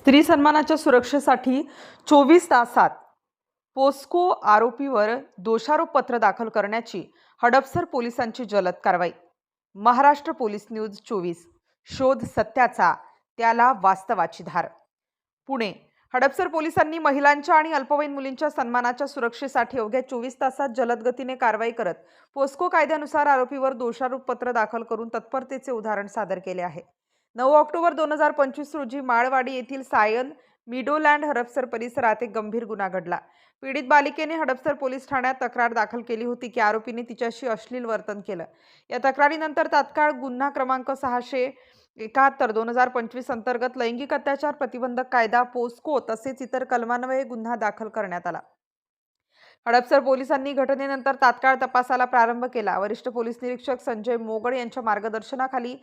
स्त्री सन्मानाच्या सुरक्षेसाठी चोवीस तासात पोस्को आरोपीवर दोषारोपपत्र दाखल करण्याची हडपसर पोलिसांची जलद कारवाई. महाराष्ट्र पोलीस न्यूज चोवीस. शोध सत्याचा त्याला वास्तवाची धार. पुणे. हडपसर पोलिसांनी महिलांच्या आणि अल्पवयीन मुलींच्या सन्मानाच्या सुरक्षेसाठी अवघ्या चोवीस तासात जलद गतीने कारवाई करत पोस्को कायद्यानुसार आरोपीवर दोषारोपपत्र दाखल करून तत्परतेचे उदाहरण सादर केले आहे. नऊ ऑक्टोबर दोन हजार पंचवीस रोजी माळवाडी येथील सायन मिडोलँड हडपसर परिसरात एक गंभीर गुन्हा घडला. पीडित बालिकेने हडपसर पोलीस ठाण्यात तक्रार दाखल केली होती की आरोपीने तिच्याशी अश्लील वर्तन केलं. या तक्रारीनंतर तात्काळ गुन्हा क्रमांक सहाशे एकाहत्तर दोन हजार पंचवीस अंतर्गत लैंगिक अत्याचार प्रतिबंधक कायदा पोस्को तसेच इतर कलमान्वये गुन्हा दाखल करण्यात आला. हडपसर पोलिसांनी घटनेनंतर तात्काळ तपासाला प्रारंभ केला. वरिष्ठ पोलीस निरीक्षक संजय मोगड यांच्या मार्गदर्शनाखाली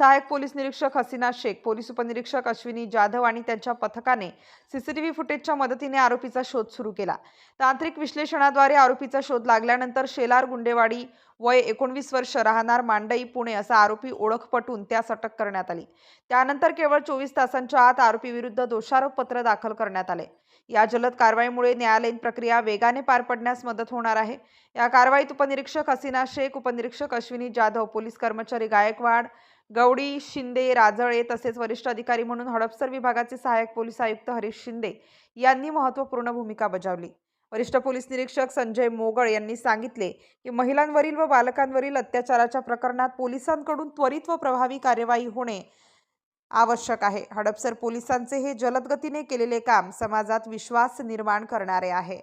सहाय्यक पोलीस निरीक्षक हसीना शेख पोलीस उपनिरीक्षक अश्विनी जाधव आणि त्यांच्या पथकाने सीसीटीव्ही फुटेजच्या मदतीने आरोपीचा शोध सुरू केला. तांत्रिक विश्लेषणाद्वारे आरोपीचा शोध लागल्यानंतर शेलार गुंडेवाडी वय एकोणवीस वर्ष राहणार मांडई पुणे असा आरोपी ओळख पटून त्यास अटक करण्यात आली. त्यानंतर केवळ चोवीस तासांच्या आत आरोपीविरुद्ध दोषारोपपत्र दाखल करण्यात आले. या जलद कारवाईमुळे न्यायालयीन प्रक्रिया वेगाने पार पडण्यास मदत होणार आहे. या कारवाईत उपनिरीक्षक हसीना शेख उपनिरीक्षक अश्विनी जाधव पोलीस कर्मचारी गायकवाड गवडी शिंदे राजळे तसेच वरिष्ठ अधिकारी म्हणून हडपसर विभागाचे सहाय्यक पोलीस आयुक्त हरीश शिंदे यांनी महत्त्वपूर्ण भूमिका बजावली. वरिष्ठ पोलीस निरीक्षक संजय मोगळ यांनी सांगितले की महिलांवरील व बालकांवरील अत्याचाराच्या प्रकरणात पोलिसांकडून त्वरित व प्रभावी कार्यवाही होणे आवश्यक आहे. हडपसर पोलिसांचे हे जलदगतीने केलेले काम समाजात विश्वास निर्माण करणारे आहे.